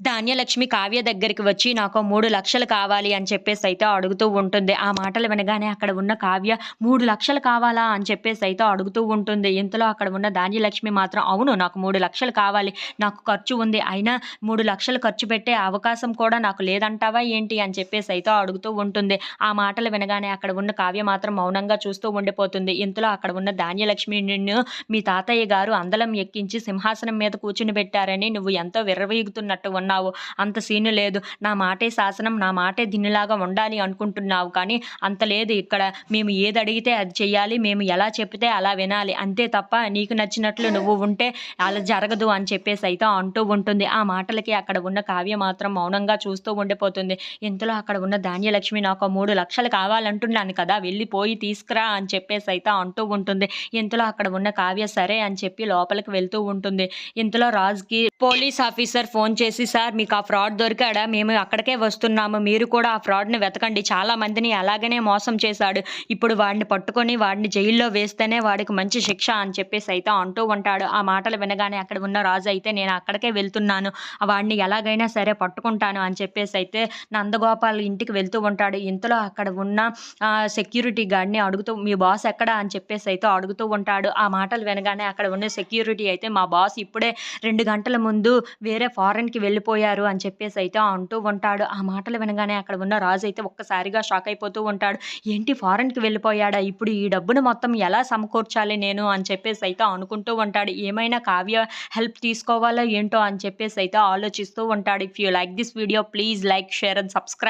ధాన్యలక్ష్మి కావ్య దగ్గరికి వచ్చి నాకు మూడు లక్షలు కావాలి అని చెప్పేసి అయితే అడుగుతూ ఉంటుంది. ఆ మాటలు వినగానే అక్కడ ఉన్న కావ్య మూడు లక్షలు కావాలా? అని చెప్పేసి అయితే అడుగుతూ ఉంటుంది. ఇంతలో అక్కడ ఉన్న ధాన్యలక్ష్మి మాత్రం అవును నాకు మూడు లక్షలు కావాలి. నాకు ఖర్చు ఉంది. అయినా మూడు లక్షలు ఖర్చు పెట్టే అవకాశం కూడా నాకు లేదంటావా ఏంటి? అని చెప్పేసి అయితే అడుగుతూ ఉంటుంది. ఆ మాటలు వినగానే అక్కడ ఉన్న కావ్య మాత్రం మౌనంగా చూస్తూ ఉండిపోతుంది. ఇంతలో అక్కడ ఉన్న ధాన్యలక్ష్మి నిన్ను మీ తాతయ్య గారు అందలం ఎక్కించి సింహాసనం మీద కూర్చుని పెట్టారని నువ్వు ఎంతో విర్రవీగుతున్నట్టు అన్నావు. అంత సీను లేదు. నా మాటే శాసనం నా మాటే దీనిలాగా ఉండాలి అనుకుంటున్నావు. కానీ అంత లేదు ఇక్కడ. మేము ఏది అడిగితే అది చెయ్యాలి. మేము ఎలా చెప్తే అలా వినాలి. అంతే తప్ప నీకు నచ్చినట్లు నువ్వు ఉంటే అలా జరగదు అని చెప్పేసి అయితే అంటూ ఉంటుంది. ఆ మాటలకి అక్కడ ఉన్న కావ్య మాత్రం మౌనంగా చూస్తూ ఉండిపోతుంది. ఇంతలో అక్కడ ఉన్న ధాన్యలక్ష్మి నాకు మూడు లక్షలు కావాలంటున్నాను కదా. వెళ్ళిపోయి తీసుకురా అని చెప్పేసి అయితే అంటూ ఉంటుంది. ఇంతలో అక్కడ ఉన్న కావ్య సరే అని చెప్పి లోపలికి వెళ్తూ ఉంటుంది. ఇంతలో రాజుకి పోలీస్ ఆఫీసర్ ఫోన్ చేసి సార్ మీకు ఆ ఫ్రాడ్ దొరికాడా? మేము అక్కడికే వస్తున్నాము. మీరు కూడా ఆ ఫ్రాడ్ని వెతకండి. చాలా మందిని అలాగనే మోసం చేశాడు. ఇప్పుడు వాడిని పట్టుకొని వాడిని జైల్లో వేస్తేనే వాడికి మంచి శిక్ష అని చెప్పేసి అయితే అంటూ ఉంటాడు. ఆ మాటలు వినగానే అక్కడ ఉన్న రాజు అయితే నేను అక్కడికే వెళ్తున్నాను. వాడిని ఎలాగైనా సరే పట్టుకుంటాను అని చెప్పేసి అయితే నందగోపాల్ ఇంటికి వెళ్తూ ఉంటాడు. ఇంతలో అక్కడ ఉన్న సెక్యూరిటీ గార్డ్ని అడుగుతూ మీ బాస్ ఎక్కడ? అని చెప్పేసి అయితే అడుగుతూ ఉంటాడు. ఆ మాటలు వినగానే అక్కడ ఉన్న సెక్యూరిటీ అయితే మా బాస్ ఇప్పుడే రెండు గంటల ముందు వేరే ఫారెన్కి వెళ్ళి వెళ్ళిపోయారు అని చెప్పేసి అయితే అంటూ ఉంటాడు. ఆ మాటలు వినగానే అక్కడ ఉన్న రాజు అయితే ఒక్కసారిగా షాక్ అయిపోతూ ఉంటాడు. ఏంటి ఫారెన్కి వెళ్ళిపోయాడా? ఇప్పుడు ఈ డబ్బును మొత్తం ఎలా సమకూర్చాలి నేను? అని చెప్పేసి అయితే అనుకుంటూ ఉంటాడు. ఏమైనా కావ్య హెల్ప్ తీసుకోవాలో ఏంటో? అని చెప్పేసి అయితే ఆలోచిస్తూ ఉంటాడు. If you like this video please like share and subscribe